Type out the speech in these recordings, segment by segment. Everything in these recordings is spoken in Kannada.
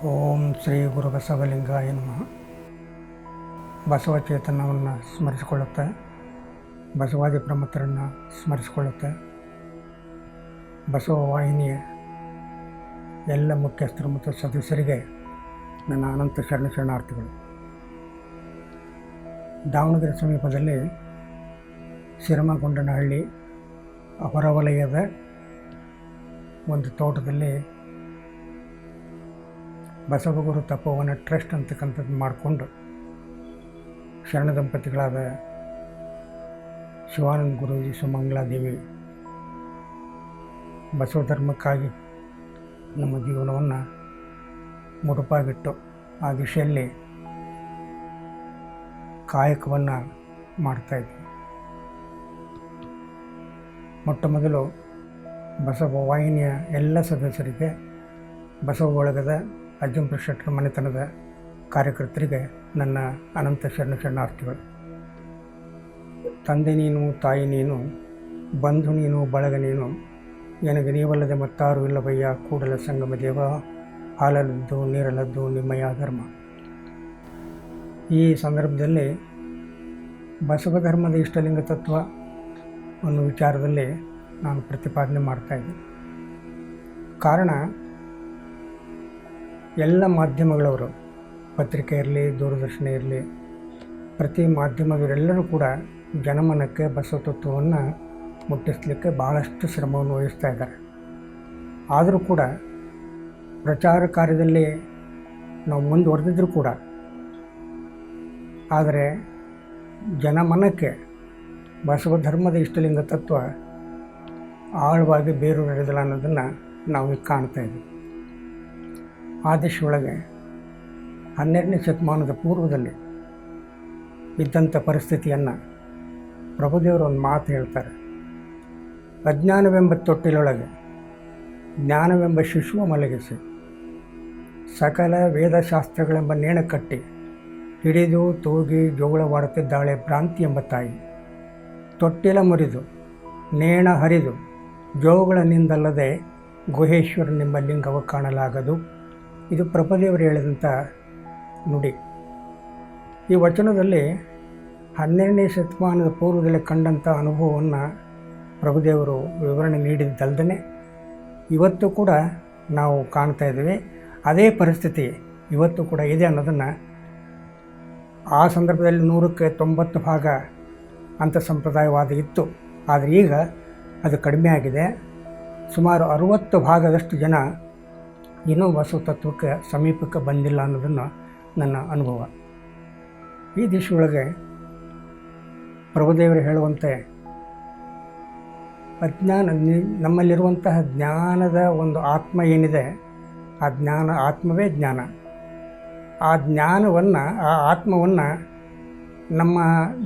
ಓಂ ಶ್ರೀ ಗುರು ಬಸವಲಿಂಗಾಯ ನಮಃ. ಬಸವ ಚೇತನವನ್ನು ಸ್ಮರಿಸಿಕೊಳ್ಳುತ್ತೆ. ಬಸವಾದಿ ಪ್ರಮುಖರನ್ನು ಸ್ಮರಿಸಿಕೊಳ್ಳುತ್ತೆ. ಬಸವ ವಾಹಿನಿಯ ಎಲ್ಲ ಮುಖ್ಯಸ್ಥರು ಮತ್ತು ಸದಸ್ಯರಿಗೆ ನನ್ನ ಅನಂತ ಶರಣ ಶರಣಾರ್ಥಿಗಳು. ದಾವಣಗೆರೆ ಸಮೀಪದಲ್ಲಿ ಶಿರಮಗೊಂಡನಹಳ್ಳಿ ಹೊರವಲಯದ ಒಂದು ತೋಟದಲ್ಲಿ ಬಸವಗುರು ತಪೋವನ ಟ್ರಸ್ಟ್ ಅಂತಕ್ಕಂಥದ್ದು ಮಾಡಿಕೊಂಡು ಶರಣ ದಂಪತಿಗಳಾದ ಶಿವಾನಂದ ಗುರೂಜಿ ಸುಮಂಗಲಾದೇವಿ ಬಸವ ಧರ್ಮಕ್ಕಾಗಿ ನಮ್ಮ ಜೀವನವನ್ನು ಮುಡುಪಾಗಿಟ್ಟು ಆ ದಿಶೆಯಲ್ಲಿ ಕಾಯಕವನ್ನು ಮಾಡ್ತಾಯಿದ್ವಿ ಮೊಟ್ಟ ಮೊದಲು ಬಸವ ವಾಹಿನಿಯ ಎಲ್ಲ ಸದಸ್ಯರಿಗೆ ಬಸವ ಬಳಗದ ಅಜ್ಜಂಪುರ ಶೆಟ್ಟರ ಮನೆತನದ ಕಾರ್ಯಕರ್ತರಿಗೆ ನನ್ನ ಅನಂತ ಶರಣ ಶರಣಾರ್ಥಿಗಳು. ತಂದೆ ನೀನು, ತಾಯಿ ನೀನು, ಬಂಧು ನೀನು, ಬಳಗ ನೀನು, ನನಗೆ ನೀವಲ್ಲದೆ ಮತ್ತಾರು ಇಲ್ಲವಯ್ಯ ಕೂಡಲ ಸಂಗಮ ದೇವ, ಹಾಲಲ್ಲದ್ದು ನೀರಲದ್ದು ನಿಮ್ಮಯ್ಯ ಧರ್ಮ. ಈ ಸಂದರ್ಭದಲ್ಲಿ ಬಸವ ಧರ್ಮದ ಇಷ್ಟಲಿಂಗ ತತ್ವ ಅನ್ನೋ ವಿಚಾರದಲ್ಲಿ ನಾನು ಪ್ರತಿಪಾದನೆ ಮಾಡ್ತಾಯಿದ್ದೆ ಕಾರಣ ಎಲ್ಲ ಮಾಧ್ಯಮಗಳವರು, ಪತ್ರಿಕೆ ಇರಲಿ, ದೂರದರ್ಶನ ಇರಲಿ, ಪ್ರತಿ ಮಾಧ್ಯಮದವರೆಲ್ಲರೂ ಕೂಡ ಜನಮನಕ್ಕೆ ಬಸವ ತತ್ವವನ್ನು ಮುಟ್ಟಿಸಲಿಕ್ಕೆ ಭಾಳಷ್ಟು ಶ್ರಮವನ್ನು ವಹಿಸ್ತಾ ಇದ್ದಾರೆ. ಆದರೂ ಕೂಡ ಪ್ರಚಾರ ಕಾರ್ಯದಲ್ಲಿ ನಾವು ಮುಂದುವರೆದಿದ್ದರೂ ಕೂಡ, ಆದರೆ ಜನಮನಕ್ಕೆ ಬಸವ ಧರ್ಮದ ಇಷ್ಟಲಿಂಗ ತತ್ವ ಆಳವಾಗಿ ಬೇರು ನಡೆದಿಲ್ಲ ಅನ್ನೋದನ್ನು ನಾವು ಕಾಣ್ತಾ ಇದ್ದೀವಿ. ಆ ದಿಶೆಯೊಳಗೆ ಹನ್ನೆರಡನೇ ಶತಮಾನದ ಪೂರ್ವದಲ್ಲಿ ಇದ್ದಂಥ ಪರಿಸ್ಥಿತಿಯನ್ನು ಪ್ರಭುದೇವರು ಒಂದು ಮಾತು ಹೇಳ್ತಾರೆ. ಅಜ್ಞಾನವೆಂಬ ತೊಟ್ಟಿಲೊಳಗೆ ಜ್ಞಾನವೆಂಬ ಶಿಶುವ ಮಲಗಿಸಿ ಸಕಲ ವೇದಶಾಸ್ತ್ರಗಳೆಂಬ ನೇಣ ಕಟ್ಟಿ ಹಿಡಿದು ತೂಗಿ ಜೋಗುಳವಾಡುತ್ತಿದ್ದಾಳೆ ಭ್ರಾಂತಿ ಎಂಬ ತಾಯಿ. ತೊಟ್ಟಿಲ ಮುರಿದು ನೇಣ ಹರಿದು ಜೋಗುಳನಿಂದಲ್ಲದೆ ಗುಹೇಶ್ವರನೆಂಬ ಲಿಂಗವ ಕಾಣಲಾಗದು. ಇದು ಪ್ರಭುದೇವರು ಹೇಳಿದಂಥ ನುಡಿ. ಈ ವಚನದಲ್ಲಿ ಹನ್ನೆರಡನೇ ಶತಮಾನದ ಪೂರ್ವದಲ್ಲಿ ಕಂಡಂಥ ಅನುಭವವನ್ನು ಪ್ರಭುದೇವರು ವಿವರಣೆ ನೀಡಿದ್ದಲ್ದೇ ಇವತ್ತು ಕೂಡ ನಾವು ಕಾಣ್ತಾ ಇದ್ದೀವಿ. ಅದೇ ಪರಿಸ್ಥಿತಿ ಇವತ್ತು ಕೂಡ ಇದೆ ಅನ್ನೋದನ್ನು ಆ ಸಂದರ್ಭದಲ್ಲಿ ನೂರಕ್ಕೆ ತೊಂಬತ್ತು ಭಾಗ ಅಂಥ ಸಂಪ್ರದಾಯವಾದ ಇತ್ತು. ಆದರೆ ಈಗ ಅದು ಕಡಿಮೆ ಆಗಿದೆ. ಸುಮಾರು ಅರುವತ್ತು ಭಾಗದಷ್ಟು ಜನ ಇನ್ನೂ ಬಸವ ತತ್ವಕ್ಕೆ ಸಮೀಪಕ್ಕೆ ಬಂದಿಲ್ಲ ಅನ್ನೋದನ್ನು ನನ್ನ ಅನುಭವ. ಈ ದಿವಸೊಳಗೆ ಪ್ರಭುದೇವರು ಹೇಳುವಂತೆ ಅಜ್ಞಾನ ನಮ್ಮಲ್ಲಿರುವಂತಹ ಜ್ಞಾನದ ಒಂದು ಆತ್ಮ ಏನಿದೆ, ಆ ಜ್ಞಾನ ಆತ್ಮವೇ ಜ್ಞಾನ. ಆ ಜ್ಞಾನವನ್ನು, ಆ ಆತ್ಮವನ್ನು ನಮ್ಮ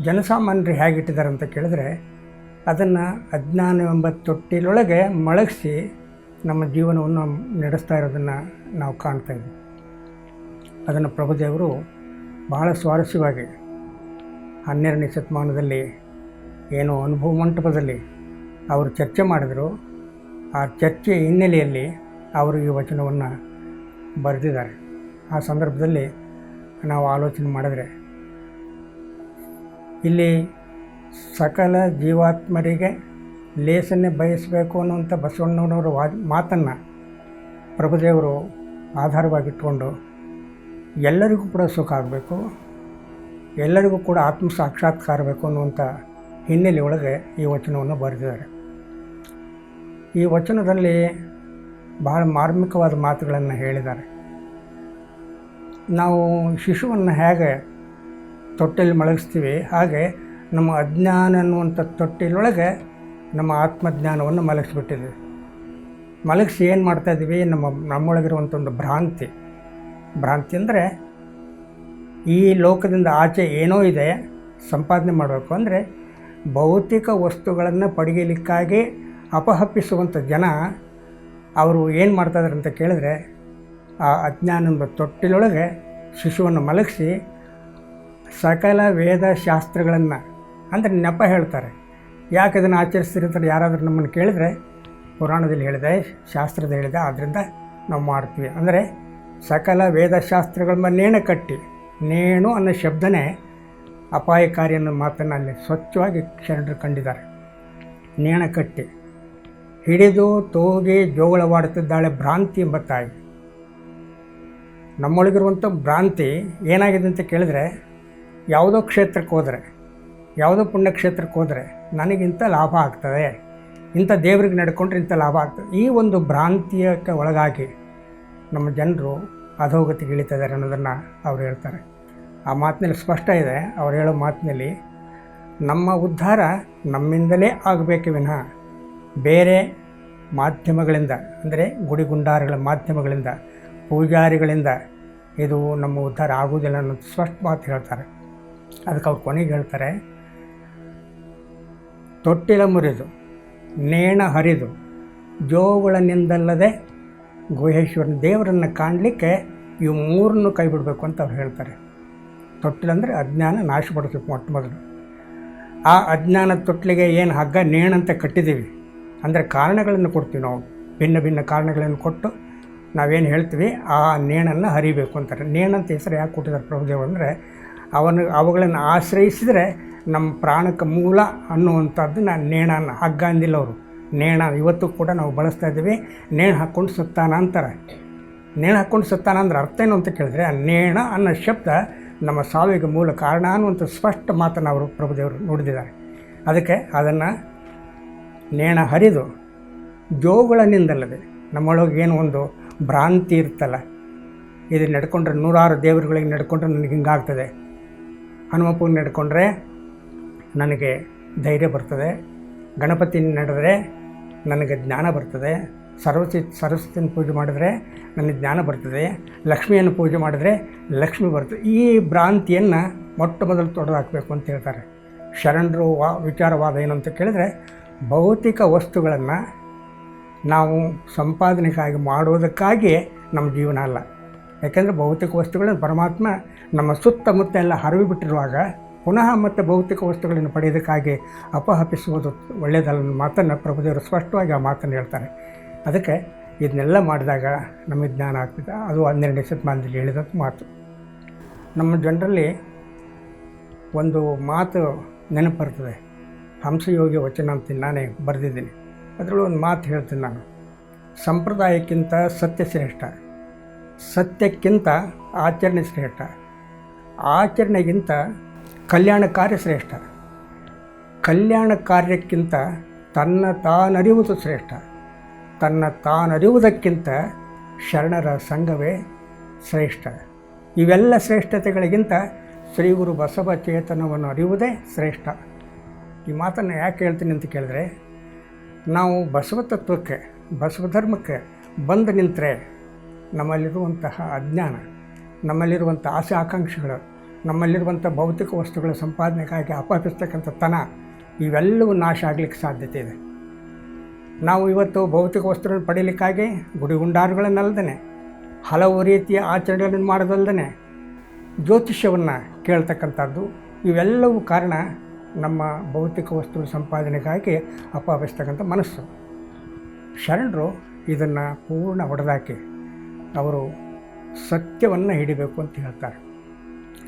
ಜನಸಾಮಾನ್ಯರು ಹೇಗಿಟ್ಟಿದ್ದಾರೆ ಅಂತ ಕೇಳಿದ್ರೆ ಅದನ್ನು ಅಜ್ಞಾನವೆಂಬ ತೊಟ್ಟಿಲೊಳಗೆ ಮಳಗಿಸಿ ನಮ್ಮ ಜೀವನವನ್ನು ನಡೆಸ್ತಾ ಇರೋದನ್ನು ನಾವು ಕಾಣ್ತಾ ಇದ್ದೀವಿ ಅದನ್ನು ಪ್ರಭುದೇವರು ಬಹಳ ಸ್ವಾರಸ್ಯವಾಗಿ ಹನ್ನೆರಡನೇ ಶತಮಾನದಲ್ಲಿ ಏನು ಅನುಭವ ಮಂಟಪದಲ್ಲಿ ಅವರು ಚರ್ಚೆ ಮಾಡಿದರು. ಆ ಚರ್ಚೆ ಹಿನ್ನೆಲೆಯಲ್ಲಿ ಅವರು ಈ ವಚನವನ್ನು ಬರೆದಿದ್ದಾರೆ. ಆ ಸಂದರ್ಭದಲ್ಲಿ ನಾವು ಆಲೋಚನೆ ಮಾಡಿದರೆ, ಇಲ್ಲಿ ಸಕಲ ಜೀವಾತ್ಮರಿಗೆ ಲೇಸನ್ನೇ ಬಯಸಬೇಕು ಅನ್ನುವಂಥ ಬಸವಣ್ಣನವರ ವಾ ಮಾತನ್ನು ಪ್ರಭುದೇವರು ಆಧಾರವಾಗಿಟ್ಕೊಂಡು ಎಲ್ಲರಿಗೂ ಕೂಡ ಸುಖ ಆಗಬೇಕು, ಎಲ್ಲರಿಗೂ ಕೂಡ ಆತ್ಮ ಸಾಕ್ಷಾತ್ಕಾರ ಬೇಕು ಅನ್ನುವಂಥ ಹಿನ್ನೆಲೆ ಒಳಗೆ ಈ ವಚನವನ್ನು ಬರೆದಿದ್ದಾರೆ. ಈ ವಚನದಲ್ಲಿ ಬಹಳ ಮಾರ್ಮಿಕವಾದ ಮಾತುಗಳನ್ನು ಹೇಳಿದ್ದಾರೆ. ನಾವು ಶಿಶುವನ್ನು ಹೇಗೆ ತೊಟ್ಟೆಯಲ್ಲಿ ಮಲಗಿಸ್ತೀವಿ ಹಾಗೆ ನಮ್ಮ ಅಜ್ಞಾನ ಅನ್ನುವಂಥ ತೊಟ್ಟಿಲೊಳಗೆ ನಮ್ಮ ಆತ್ಮಜ್ಞಾನವನ್ನು ಮಲಗಿಸ್ಬಿಟ್ಟಿದೆ ಮಲಗಿಸಿ ಏನು ಮಾಡ್ತಾಯಿದ್ದೀವಿ ನಮ್ಮ ನಮ್ಮೊಳಗಿರುವಂಥ ಒಂದು ಭ್ರಾಂತಿ. ಭ್ರಾಂತಿ ಅಂದರೆ ಈ ಲೋಕದಿಂದ ಆಚೆ ಏನೋ ಇದೆ ಸಂಪಾದನೆ ಮಾಡಬೇಕು ಅಂದರೆ ಭೌತಿಕ ವಸ್ತುಗಳನ್ನು ಪಡೆಯಲಿಕ್ಕಾಗಿ ಅಪಹಪ್ಪಿಸುವಂಥ ಜನ ಅವರು ಏನು ಮಾಡ್ತಾಯಿದ್ದಾರೆ ಅಂತ ಕೇಳಿದ್ರೆ ಆ ಅಜ್ಞಾನದ ತೊಟ್ಟಿಲೊಳಗೆ ಶಿಶುವನ್ನು ಮಲಗಿಸಿ ಸಕಲ ವೇದ ಶಾಸ್ತ್ರಗಳನ್ನು ಅಂದರೆ ನೆಪ ಹೇಳ್ತಾರೆ. ಯಾಕೆ ಅದನ್ನು ಆಚರಿಸ್ತಿರ್ತಾರೆ ಯಾರಾದರೂ ನಮ್ಮನ್ನು ಕೇಳಿದ್ರೆ ಪುರಾಣದಲ್ಲಿ ಹೇಳಿದೆ ಶಾಸ್ತ್ರದ ಹೇಳಿದೆ ಆದ್ದರಿಂದ ನಾವು ಮಾಡ್ತೀವಿ. ಅಂದರೆ ಸಕಲ ವೇದಶಾಸ್ತ್ರಗಳ ನೇಣ ಕಟ್ಟಿ, ನೇಣು ಅನ್ನೋ ಶಬ್ದನೇ ಅಪಾಯಕಾರಿ ಅನ್ನೋ ಮಾತನ್ನು ಅಲ್ಲಿ ಸ್ವಚ್ಛವಾಗಿ ಶರಣರು ಕಂಡಿದ್ದಾರೆ. ನೇಣ ಕಟ್ಟಿ, ಹಿಡಿದು ತೋಗಿ ಜೋಗಳವಾಡುತ್ತಿದ್ದಾಳೆ ಭ್ರಾಂತಿ ಎಂಬ ತಾಯಿ. ನಮ್ಮೊಳಗಿರುವಂಥ ಭ್ರಾಂತಿ ಏನಾಗಿದೆ ಅಂತ ಕೇಳಿದ್ರೆ ಯಾವುದೋ ಕ್ಷೇತ್ರಕ್ಕೆ ಹೋದರೆ ಯಾವುದೋ ಪುಣ್ಯಕ್ಷೇತ್ರಕ್ಕೆ ಹೋದರೆ ನನಗಿಂತ ಲಾಭ ಆಗ್ತದೆ. ಇಂಥ ದೇವ್ರಿಗೆ ನಡ್ಕೊಂಡ್ರೆ ಇಂಥ ಲಾಭ ಆಗ್ತದೆ. ಈ ಒಂದು ಭ್ರಾಂತಿಯಕ್ಕೆ ಒಳಗಾಗಿ ನಮ್ಮ ಜನರು ಅಧೋಗತಿಗೆ ಇಳಿತಿದ್ದಾರೆ ಅನ್ನೋದನ್ನು ಅವ್ರು ಹೇಳ್ತಾರೆ. ಆ ಮಾತಿನಲ್ಲಿ ಸ್ಪಷ್ಟ ಇದೆ. ಅವ್ರು ಹೇಳೋ ಮಾತಿನಲ್ಲಿ, ನಮ್ಮ ಉದ್ಧಾರ ನಮ್ಮಿಂದಲೇ ಆಗಬೇಕು ವಿನಃ. ಬೇರೆ ಮಾಧ್ಯಮಗಳಿಂದ, ಅಂದರೆ ಗುಡಿಗುಂಡಾರಗಳ ಮಾಧ್ಯಮಗಳಿಂದ, ಪೂಜಾರಿಗಳಿಂದ ಇದು ನಮ್ಮ ಉದ್ಧಾರ ಆಗುವುದಿಲ್ಲ ಅನ್ನೋದು ಸ್ಪಷ್ಟ ಮಾತು ಹೇಳ್ತಾರೆ. ಅದಕ್ಕೆ ಅವ್ರು ಕೊನೆಗೆ ಹೇಳ್ತಾರೆ ತೊಟ್ಟಿಲ ಮುರಿದು ನೇಣ ಹರಿದು ಜೋಗುಳನಿಂದಲ್ಲದೆ ಗುಹೇಶ್ವರನ ದೇವರನ್ನು ಕಾಣಲಿಕ್ಕೆ ಇವು ಮೂರನ್ನು ಕೈ ಬಿಡಬೇಕು ಅಂತ ಅವ್ರು ಹೇಳ್ತಾರೆ. ತೊಟ್ಟಿಲಂದರೆ ಅಜ್ಞಾನ ನಾಶಪಡಿಸ್ಬೇಕು ಮೊಟ್ಟ ಮೊದಲು. ಆ ಅಜ್ಞಾನ ತೊಟ್ಟಿಲಿಗೆ ಏನು ಹಗ್ಗ ನೇಣಂತ ಕಟ್ಟಿದ್ದೀವಿ. ಅಂದರೆ ಕಾರಣಗಳನ್ನು ಕೊಡ್ತೀವಿ ನಾವು. ಭಿನ್ನ ಭಿನ್ನ ಕಾರಣಗಳನ್ನು ಕೊಟ್ಟು ನಾವೇನು ಹೇಳ್ತೀವಿ, ಆ ನೇಣನ್ನು ಹರಿಬೇಕು ಅಂತಾರೆ. ನೇಣಂತ ಹೆಸರು ಯಾಕೆ ಕೊಟ್ಟಿದ್ದಾರೆ ಪ್ರಭುದೇವ ಅಂದರೆ, ಅವನು, ಅವುಗಳನ್ನು ಆಶ್ರಯಿಸಿದರೆ ನಮ್ಮ ಪ್ರಾಣಕ್ಕೆ ಮೂಲ ಅನ್ನುವಂಥದ್ದನ್ನ ನೇಣನ ಅವರು ನೇಣ ಇವತ್ತು ಕೂಡ ನಾವು ಬಳಸ್ತಾ ಇದ್ದೀವಿ. ನೇಣು ಹಾಕ್ಕೊಂಡು ಸುತ್ತಾನ ಅಂತಾರೆ. ನೇಣು ಹಾಕ್ಕೊಂಡು ಸುತ್ತಾನ ಅಂದ್ರೆ ಅರ್ಥ ಏನು ಅಂತ ಕೇಳಿದ್ರೆ, ಆ ನೇಣ ಅನ್ನೋ ಶಬ್ದ ನಮ್ಮ ಸಾವಿಗೆ ಮೂಲ ಕಾರಣ ಅನ್ನುವಂಥ ಸ್ಪಷ್ಟ ಮಾತನ್ನು ಅವರು ಪ್ರಭುದೇವರು ನುಡಿದಿದ್ದಾರೆ. ಅದಕ್ಕೆ ಅದನ್ನು ನೇಣ ಹರಿದು ಜೋಗಳನ್ನಿಂದಲ್ಲದೆ ನಮ್ಮೊಳಗೆ ಏನು ಒಂದು ಭ್ರಾಂತಿ ಇರ್ತಲ್ಲ ಇದು ನಡ್ಕೊಂಡ್ರೆ ನೂರಾರು ದೇವರುಗಳಿಗೆ ನಡ್ಕೊಂಡ್ರೆ ನನಗೆ ಹಿಂಗಾಗ್ತದೆ. ಹನುಮಪ್ಪಗೆ ನಡ್ಕೊಂಡ್ರೆ ನನಗೆ ಧೈರ್ಯ ಬರ್ತದೆ. ಗಣಪತಿ ನಡೆದರೆ ನನಗೆ ಜ್ಞಾನ ಬರ್ತದೆ. ಸರಸ್ವತಿ, ಸರಸ್ವತಿಯನ್ನು ಪೂಜೆ ಮಾಡಿದ್ರೆ ನನಗೆ ಜ್ಞಾನ ಬರ್ತದೆ. ಲಕ್ಷ್ಮಿಯನ್ನು ಪೂಜೆ ಮಾಡಿದ್ರೆ ಲಕ್ಷ್ಮಿ ಬರ್ತದೆ. ಈ ಭ್ರಾಂತಿಯನ್ನು ಮೊಟ್ಟ ಮೊದಲು ತೊಡೆದಾಕಬೇಕು ಅಂತ ಹೇಳ್ತಾರೆ. ಶರಣರು ವಾ, ವಿಚಾರವಾದ ಏನು ಅಂತ ಕೇಳಿದ್ರೆ ಭೌತಿಕ ವಸ್ತುಗಳನ್ನು ನಾವು ಸಂಪಾದನೆಗಾಗಿ ಮಾಡುವುದಕ್ಕಾಗಿ ನಮ್ಮ ಜೀವನ ಅಲ್ಲ. ಯಾಕೆಂದರೆ ಭೌತಿಕ ವಸ್ತುಗಳನ್ನು ಪರಮಾತ್ಮ ನಮ್ಮ ಸುತ್ತಮುತ್ತ ಎಲ್ಲ ಹರವಿ ಬಿಟ್ಟಿರುವಾಗ ಪುನಃ ಮತ್ತು ಭೌತಿಕ ವಸ್ತುಗಳನ್ನು ಪಡೆಯೋದಕ್ಕಾಗಿ ಅಪಹಪಿಸುವುದು ಒಳ್ಳೆಯದಲ್ಲ ಮಾತನ್ನು ಪ್ರಭುದೇವರು ಸ್ಪಷ್ಟವಾಗಿ ಆ ಮಾತನ್ನು ಹೇಳ್ತಾರೆ. ಅದಕ್ಕೆ ಇದನ್ನೆಲ್ಲ ಮಾಡಿದಾಗ ನಮಗೆ ಜ್ಞಾನ ಆಗ್ತದೆ. ಅದು ಹನ್ನೆರಡನೇ ಶತಮಾನದಲ್ಲಿ ಹೇಳಿದಂಥ ಮಾತು. ನಮ್ಮ ಜನರಲ್ಲಿ ಒಂದು ಮಾತು ನೆನಪು ಬರ್ತದೆ. ಹಂಸಯೋಗಿ ವಚನ ಅಂತ ನಾನೇ ಬರೆದಿದ್ದೀನಿ. ಅದರಲ್ಲೂ ಒಂದು ಮಾತು ಹೇಳ್ತೀನಿ ನಾನು. ಸಂಪ್ರದಾಯಕ್ಕಿಂತ ಸತ್ಯ ಶ್ರೇಷ್ಠ ಸತ್ಯಕ್ಕಿಂತ ಆಚರಣೆ ಶ್ರೇಷ್ಠ. ಆಚರಣೆಗಿಂತ ಕಲ್ಯಾಣ ಕಾರ್ಯ ಶ್ರೇಷ್ಠ. ಕಲ್ಯಾಣ ಕಾರ್ಯಕ್ಕಿಂತ ತನ್ನ ತಾನರಿವುದು ಶ್ರೇಷ್ಠ. ತನ್ನ ತಾನರಿವುದಕ್ಕಿಂತ ಶರಣರ ಸಂಘವೇ ಶ್ರೇಷ್ಠ. ಇವೆಲ್ಲ ಶ್ರೇಷ್ಠತೆಗಳಿಗಿಂತ ಶ್ರೀ ಗುರು ಬಸವ ಚೇತನವನ್ನು ಅರಿಯುವುದೇ ಶ್ರೇಷ್ಠ. ಈ ಮಾತನ್ನು ಯಾಕೆ ಹೇಳ್ತೀನಿ ಅಂತ ಕೇಳಿದ್ರೆ, ನಾವು ಬಸವ ತತ್ವಕ್ಕೆ, ಬಸವ ಧರ್ಮಕ್ಕೆ ಬಂದು ನಿಂತರೆ ನಮ್ಮಲ್ಲಿರುವಂತಹ ಅಜ್ಞಾನ ನಮ್ಮಲ್ಲಿರುವಂಥ ಆಸೆ ಆಕಾಂಕ್ಷೆಗಳು ನಮ್ಮಲ್ಲಿರುವಂಥ ಭೌತಿಕ ವಸ್ತುಗಳ ಸಂಪಾದನೆಗಾಗಿ ಅಪಹರಿಸ್ತಕ್ಕಂಥ ತನ ಇವೆಲ್ಲವೂ ನಾಶ ಆಗಲಿಕ್ಕೆ ಸಾಧ್ಯತೆ ಇದೆ. ನಾವು ಇವತ್ತು ಭೌತಿಕ ವಸ್ತುಗಳನ್ನು ಪಡೀಲಿಕ್ಕಾಗಿ ಗುಡಿಗುಂಡಾರುಗಳನ್ನಲ್ದೇ ಹಲವು ರೀತಿಯ ಆಚರಣೆಗಳನ್ನು ಮಾಡೋದಲ್ಲದೆ ಜ್ಯೋತಿಷ್ಯವನ್ನು ಕೇಳ್ತಕ್ಕಂಥದ್ದು, ಇವೆಲ್ಲವೂ ಕಾರಣ ನಮ್ಮ ಭೌತಿಕ ವಸ್ತುಗಳ ಸಂಪಾದನೆಗಾಗಿ ಅಪಾಪಿಸ್ತಕ್ಕಂಥ ಮನಸ್ಸು. ಶರಣರು ಇದನ್ನು ಪೂರ್ಣ ಹೊಡೆದಾಕಿ, ಅವರು ಸತ್ಯವನ್ನು ಹಿಡಿಬೇಕು ಅಂತ ಹೇಳ್ತಾರೆ.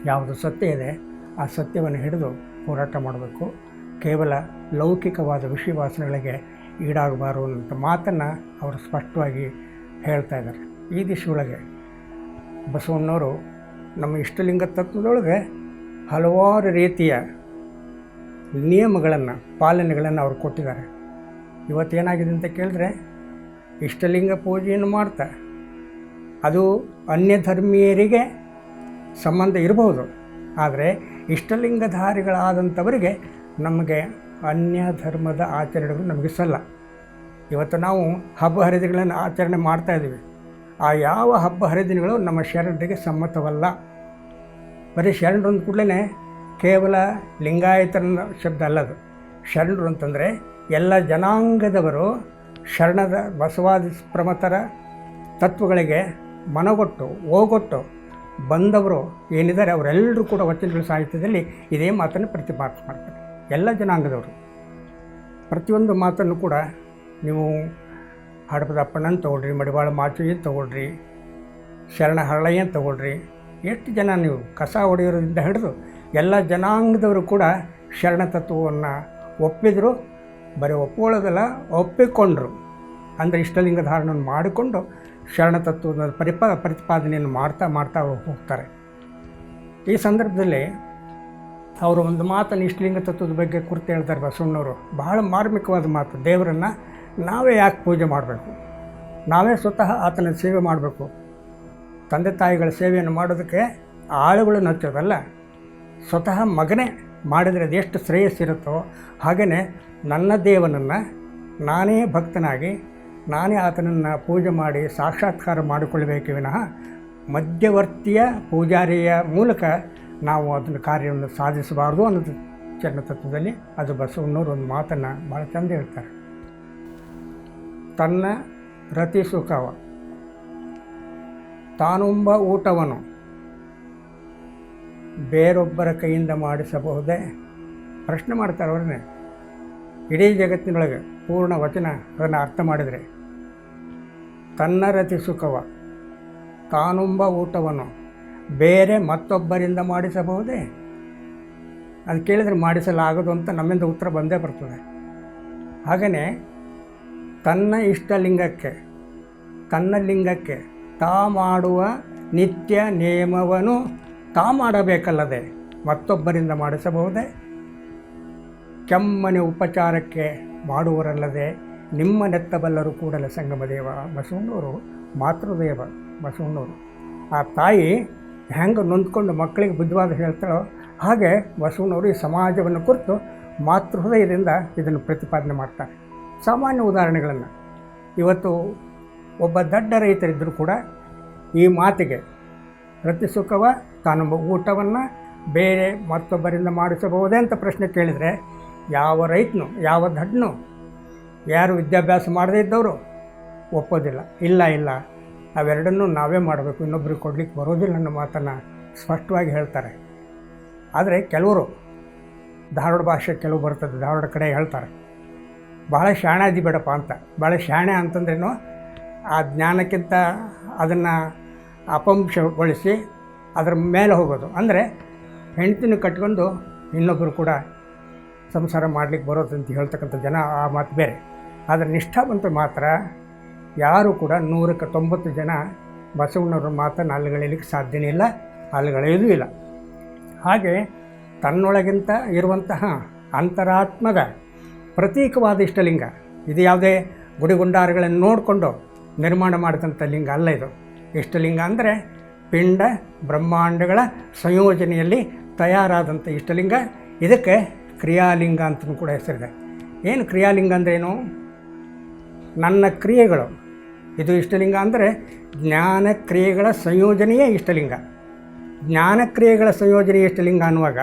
ಯಾವುದು ಸತ್ಯ ಇದೆ, ಆ ಸತ್ಯವನ್ನು ಹಿಡಿದು ಹೋರಾಟ ಮಾಡಬೇಕು. ಕೇವಲ ಲೌಕಿಕವಾದ ವಿಷಯ ವಾಸನೆಗಳಿಗೆ ಈಡಾಗಬಾರು ಅನ್ನೋ ಮಾತನ್ನು ಅವರು ಸ್ಪಷ್ಟವಾಗಿ ಹೇಳ್ತಾ ಇದ್ದಾರೆ. ಈ ದಿಶೆಯೊಳಗೆ ಬಸವಣ್ಣವರು ನಮ್ಮ ಇಷ್ಟಲಿಂಗ ತತ್ವದೊಳಗೆ ಹಲವಾರು ರೀತಿಯ ನಿಯಮಗಳನ್ನು, ಪಾಲನೆಗಳನ್ನು ಅವರು ಕೊಟ್ಟಿದ್ದಾರೆ. ಇವತ್ತೇನಾಗಿದೆ ಅಂತ ಕೇಳಿದ್ರೆ, ಇಷ್ಟಲಿಂಗ ಪೂಜೆಯನ್ನು ಮಾಡ್ತಾ, ಅದು ಅನ್ಯ ಧರ್ಮೀಯರಿಗೆ ಸಂಬಂಧ ಇರಬಹುದು. ಆದರೆ ಇಷ್ಟಲಿಂಗಧಾರಿಗಳಾದಂಥವರಿಗೆ ನಮಗೆ ಅನ್ಯ ಧರ್ಮದ ಆಚರಣೆಗಳು ನಮಗೆ ಸಲ್ಲ. ಇವತ್ತು ನಾವು ಹಬ್ಬ ಹರಿದಿನಗಳನ್ನು ಆಚರಣೆ ಮಾಡ್ತಾ ಇದ್ದೀವಿ. ಆ ಯಾವ ಹಬ್ಬ ಹರಿದಿನಗಳು ನಮ್ಮ ಶರಣರಿಗೆ ಸಮ್ಮತವಲ್ಲ. ಬರೀ ಶರಣರು ಅಂದ ಕೂಡಲೇ ಕೇವಲ ಲಿಂಗಾಯತನ ಶಬ್ದ ಅಲ್ಲದು. ಶರಣರು ಅಂತಂದರೆ ಎಲ್ಲ ಜನಾಂಗದವರು ಶರಣದ ಬಸವಾದಿ ಪ್ರಮತರ ತತ್ವಗಳಿಗೆ ಮನಗೊಟ್ಟು, ಓಗೊಟ್ಟು ಬಂದವರು ಏನಿದ್ದಾರೆ ಅವರೆಲ್ಲರೂ ಕೂಡ ವಚನಗಳ ಸಾಹಿತ್ಯದಲ್ಲಿ ಇದೇ ಮಾತನ್ನು ಪ್ರತಿಪಾದನೆ ಮಾಡ್ತಾರೆ ಎಲ್ಲ ಜನಾಂಗದವರು. ಪ್ರತಿಯೊಂದು ಮಾತನ್ನು ಕೂಡ ನೀವು ಹಡಪದ ಅಪ್ಪಣ್ಣನ ತೊಗೊಳ್ರಿ, ಮಡಿವಾಳ ಮಾಚುಜಿ ತೊಗೊಳ್ರಿ, ಶರಣ ಹರಳಯ್ಯನ ತಗೊಳ್ರಿ, ಎಷ್ಟು ಜನ ನೀವು ಕಸ ಹೊಡೆಯೋದ್ರಿಂದ ಹಿಡಿದು ಎಲ್ಲ ಜನಾಂಗದವರು ಕೂಡ ಶರಣ ತತ್ವವನ್ನು ಒಪ್ಪಿದರು, ಬರೀ ಒಪ್ಪಿಕೊಳ್ಳೋದಲ್ಲ ಒಪ್ಪಿಕೊಂಡ್ರು. ಅಂದರೆ ಇಷ್ಟಲಿಂಗ ಧಾರಣವನ್ನು ಮಾಡಿಕೊಂಡು ಶರಣ ತತ್ವದ ಪರಿಪ, ಪ್ರತಿಪಾದನೆಯನ್ನು ಮಾಡ್ತಾ ಮಾಡ್ತಾ ಹೋಗ್ತಾರೆ. ಈ ಸಂದರ್ಭದಲ್ಲಿ ಅವರು ಒಂದು ಮಾತನ್ನು ಇಷ್ಟಲಿಂಗ ತತ್ವದ ಬಗ್ಗೆ ಕುರಿತು ಹೇಳ್ತಾರೆ ಬಸವಣ್ಣವರು ಬಹಳ ಮಾರ್ಮಿಕವಾದ ಮಾತು. ದೇವರನ್ನು ನಾವೇ ಯಾಕೆ ಪೂಜೆ ಮಾಡಬೇಕು? ನಾವೇ ಸ್ವತಃ ಆತನ ಸೇವೆ ಮಾಡಬೇಕು. ತಂದೆ ತಾಯಿಗಳ ಸೇವೆಯನ್ನು ಮಾಡೋದಕ್ಕೆ ಆಳುಗಳು ಹಚ್ಚೋದಲ್ಲ ಸ್ವತಃ ಮಗನೇ ಮಾಡಿದರೆ ಅದೆಷ್ಟು ಶ್ರೇಯಸ್ಸಿರುತ್ತೋ ಹಾಗೆಯೇ ನನ್ನ ದೇವನನ್ನು ನಾನೇ ಭಕ್ತನಾಗಿ ನಾನೇ ಆತನನ್ನು ಪೂಜೆ ಮಾಡಿ ಸಾಕ್ಷಾತ್ಕಾರ ಮಾಡಿಕೊಳ್ಳಬೇಕು ವಿನಃ ಮಧ್ಯವರ್ತಿಯ ಪೂಜಾರಿಯ ಮೂಲಕ ನಾವು ಅದನ್ನು ಕಾರ್ಯವನ್ನು ಸಾಧಿಸಬಾರ್ದು ಅನ್ನೋದು ಚರಣತತ್ವದಲ್ಲಿ ಅದು ಬಸವಣ್ಣವರು ಒಂದು ಮಾತನ್ನು ಭಾಳ ಚಂದ ಹೇಳ್ತಾರೆ. ತನ್ನ ರತಿ ಸುಖವ. ತಾನುಂಬ ಊಟವನ್ನು ಬೇರೊಬ್ಬರ ಕೈಯಿಂದ ಮಾಡಿಸಬಹುದೇ? ಪ್ರಶ್ನೆ ಮಾಡ್ತಾರೆ ಅವ್ರನ್ನೇ. ಇಡೀ ಜಗತ್ತಿನೊಳಗೆ ಪೂರ್ಣ ವಚನ ಅದನ್ನು ಅರ್ಥ ಮಾಡಿದರೆ ತನ್ನ ರತಿ ಸುಖವ. ತಾನುಂಬ ಊಟವನ್ನು ಬೇರೆ ಮತ್ತೊಬ್ಬರಿಂದ ಮಾಡಿಸಬಹುದೇ? ಅದು ಕೇಳಿದರೆ ಮಾಡಿಸಲಾಗದು ಅಂತ ನಮ್ಮಿಂದ ಉತ್ತರ ಬಂದೇ ಬರ್ತದೆ. ಹಾಗೆಯೇ ತನ್ನ ಇಷ್ಟಲಿಂಗಕ್ಕೆ, ತನ್ನ ಲಿಂಗಕ್ಕೆ ತಾ ಮಾಡುವ ನಿತ್ಯ ನಿಯಮವನ್ನು ತಾ ಮಾಡಬೇಕಲ್ಲದೆ ಮತ್ತೊಬ್ಬರಿಂದ ಮಾಡಿಸಬಹುದೇ? ಕೆಮ್ಮನೆ ಉಪಚಾರಕ್ಕೆ ಮಾಡುವರಲ್ಲದೆ ನಿಮ್ಮ ನೆತ್ತಬಲ್ಲರು ಕೂಡಲ ಸಂಗಮ ದೇವ ಬಸವಣ್ಣವರು ಮಾತೃದೇವ ಬಸವಣ್ಣವರು ಆ ತಾಯಿ ಹೆಂಗೆ ನೊಂದ್ಕೊಂಡು ಮಕ್ಕಳಿಗೆ ಬುದ್ಧಿವಾದ ಹೇಳ್ತಾಳೋ, ಹಾಗೆ ಬಸವಣ್ಣವರು ಈ ಸಮಾಜವನ್ನು ಕುರಿತು ಮಾತೃಹೃದಯದಿಂದ ಇದನ್ನು ಪ್ರತಿಪಾದನೆ ಮಾಡ್ತಾರೆ. ಸಾಮಾನ್ಯ ಉದಾಹರಣೆಗಳನ್ನು. ಇವತ್ತು ಒಬ್ಬ ದಡ್ಡ ರೈತರಿದ್ದರೂ ಕೂಡ ಈ ಮಾತಿಗೆ ಪ್ರತಿ ಸುಖವ, ತಾನು ಊಟವನ್ನು ಬೇರೆ ಮತ್ತೊಬ್ಬರಿಂದ ಮಾಡಿಸಬಹುದೇ ಅಂತ ಪ್ರಶ್ನೆ ಕೇಳಿದರೆ, ಯಾವ ರೈತನು, ಯಾವ ದಡ್ಡನು ಯಾರು ವಿದ್ಯಾಭ್ಯಾಸ ಮಾಡದೇ ಇದ್ದವರು ಒಪ್ಪೋದಿಲ್ಲ. ಇಲ್ಲ ಇಲ್ಲ. ಅವೆರಡನ್ನೂ ನಾವೇ ಮಾಡಬೇಕು. ಇನ್ನೊಬ್ರಿಗೆ ಕೊಡ್ಲಿಕ್ಕೆ ಬರೋದಿಲ್ಲ ಅನ್ನೋ ಮಾತನ್ನು ಸ್ಪಷ್ಟವಾಗಿ ಹೇಳ್ತಾರೆ. ಆದರೆ ಕೆಲವರು ಧಾರವಾಡ ಭಾಷೆ ಕೆಲವು ಬರ್ತದೆ. ಧಾರವಾಡ ಕಡೆ ಹೇಳ್ತಾರೆ. ಭಾಳ ಶಾಣೆ ಅದಿ ಬೇಡಪ್ಪ ಅಂತ. ಭಾಳ ಶಾಣೆ ಅಂತಂದ್ರೇನು ಆ ಜ್ಞಾನಕ್ಕಿಂತ ಅದನ್ನು ಅಪಂಶಗೊಳಿಸಿ ಅದರ ಮೇಲೆ ಹೋಗೋದು. ಅಂದರೆ ಹೆಂಡತಿನ ಕಟ್ಕೊಂಡು ಇನ್ನೊಬ್ಬರು ಕೂಡ ಸಂಸಾರ ಮಾಡಲಿಕ್ಕೆ ಬರೋದು ಅಂತ ಹೇಳ್ತಕ್ಕಂಥ ಜನ ಆ ಮಾತು ಬೇರೆ. ಆದರೆ ನಿಷ್ಠಾವಂತ ಮಾತ್ರ, ಯಾರು ಕೂಡ ನೂರಕ್ಕೆ ತೊಂಬತ್ತು ಜನ ಬಸವಣ್ಣವ್ರ ಮಾತನ್ನು ಅಲ್ಲಿಗಳಿಲಿಕ್ಕೆ ಸಾಧ್ಯನೇ ಇಲ್ಲ ಅಲ್ಲುಗಳೆಯೋದೂ ಇಲ್ಲ. ಹಾಗೆ ತನ್ನೊಳಗಿಂತ ಇರುವಂತಹ ಅಂತರಾತ್ಮದ ಪ್ರತೀಕವಾದ ಇಷ್ಟಲಿಂಗ, ಇದು ಯಾವುದೇ ಗುಡಿಗುಂಡಾರಗಳನ್ನು ನೋಡಿಕೊಂಡು ನಿರ್ಮಾಣ ಮಾಡಿದಂಥ ಲಿಂಗ ಅಲ್ಲ ಇದು. ಇಷ್ಟಲಿಂಗ ಅಂದರೆ ಪಿಂಡ ಬ್ರಹ್ಮಾಂಡಗಳ ಸಂಯೋಜನೆಯಲ್ಲಿ ತಯಾರಾದಂಥ ಇಷ್ಟಲಿಂಗ. ಇದಕ್ಕೆ ಕ್ರಿಯಾಲಿಂಗ ಅಂತಲೂ ಕೂಡ ಹೆಸರಿದೆ. ಏನು ಕ್ರಿಯಾಲಿಂಗ ಅಂದ್ರೇನು? ನನ್ನ ಕ್ರಿಯೆಗಳು. ಇದು ಇಷ್ಟಲಿಂಗ ಅಂದರೆ ಜ್ಞಾನ ಕ್ರಿಯೆಗಳ ಸಂಯೋಜನೆಯೇ ಇಷ್ಟಲಿಂಗ. ಜ್ಞಾನ ಕ್ರಿಯೆಗಳ ಸಂಯೋಜನೆ ಇಷ್ಟಲಿಂಗ ಅನ್ನುವಾಗ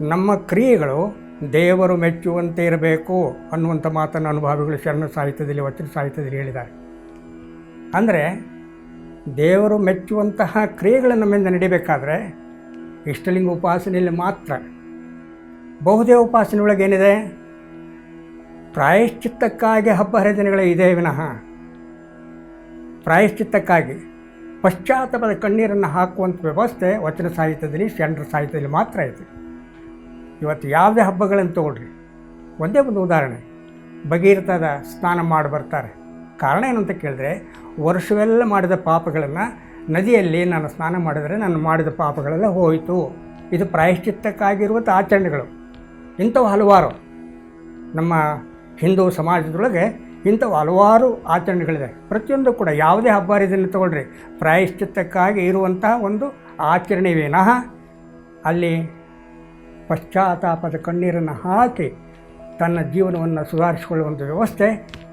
ನಮ್ಮ ಕ್ರಿಯೆಗಳು ದೇವರು ಮೆಚ್ಚುವಂತೆ ಇರಬೇಕು ಅನ್ನುವಂಥ ಮಾತನ್ನು ಅನುಭವಿಗಳು ಶರಣ ಸಾಹಿತ್ಯದಲ್ಲಿ, ವಚನ ಸಾಹಿತ್ಯದಲ್ಲಿ ಹೇಳಿದ್ದಾರೆ. ಅಂದರೆ ದೇವರು ಮೆಚ್ಚುವಂತಹ ಕ್ರಿಯೆಗಳು ನಮ್ಮಿಂದ ನಡೀಬೇಕಾದ್ರೆ ಇಷ್ಟಲಿಂಗ ಉಪಾಸನೆಯಲ್ಲಿ ಮಾತ್ರ. ಬಹುದೇವ ಉಪಾಸನೆ ಒಳಗೆ ಏನಿದೆ? ಪ್ರಾಯಶ್ಚಿತ್ತಕ್ಕಾಗಿ ಹಬ್ಬ ಹರಿದಿನಗಳೇ ಇದೆ ವಿನಃ. ಪ್ರಾಯಶ್ಚಿತ್ತಕ್ಕಾಗಿ ಪಶ್ಚಾತ್ತಾಪದ ಕಣ್ಣೀರನ್ನು ಹಾಕುವಂಥ ವ್ಯವಸ್ಥೆ ವಚನ ಸಾಹಿತ್ಯದಲ್ಲಿ ಶರಣರ ಸಾಹಿತ್ಯದಲ್ಲಿ ಮಾತ್ರ ಇದೆ. ಇವತ್ತು ಯಾವುದೇ ಹಬ್ಬಗಳನ್ನು ತಗೊಳ್ರಿ. ಒಂದೇ ಒಂದು ಉದಾಹರಣೆ. ಭಗೀರಥದ ಸ್ನಾನ ಮಾಡಿ ಬರ್ತಾರೆ. ಕಾರಣ ಏನಂತ ಕೇಳಿದ್ರೆ, ವರ್ಷವೆಲ್ಲ ಮಾಡಿದ ಪಾಪಗಳನ್ನು ನದಿಯಲ್ಲಿ ನಾನು ಸ್ನಾನ ಮಾಡಿದರೆ ನಾನು ಮಾಡಿದ ಪಾಪಗಳೆಲ್ಲ ಹೋಯಿತು. ಇದು ಪ್ರಾಯಶ್ಚಿತ್ತಕ್ಕಾಗಿರುವಂಥ ಆಚರಣೆಗಳು. ಇಂಥವು ಹಲವಾರು ನಮ್ಮ ಹಿಂದೂ ಸಮಾಜದೊಳಗೆ ಇಂಥವು ಹಲವಾರು ಆಚರಣೆಗಳಿದೆ ಪ್ರತಿಯೊಂದು ಕೂಡ ಯಾವುದೇ ಹಬ್ಬ ಹರಿದಿನ ತಗೊಳ್ರಿ. ಪ್ರಾಯಶ್ಚಿತ್ತಕ್ಕಾಗಿ ಇರುವಂತಹ ಒಂದು ಆಚರಣೆ ವಿನಃ ಅಲ್ಲಿ ಪಶ್ಚಾತ್ತಾಪದ ಕಣ್ಣೀರನ್ನು ಹಾಕಿ ತನ್ನ ಜೀವನವನ್ನು ಸುಧಾರಿಸಿಕೊಳ್ಳುವಂಥ ವ್ಯವಸ್ಥೆ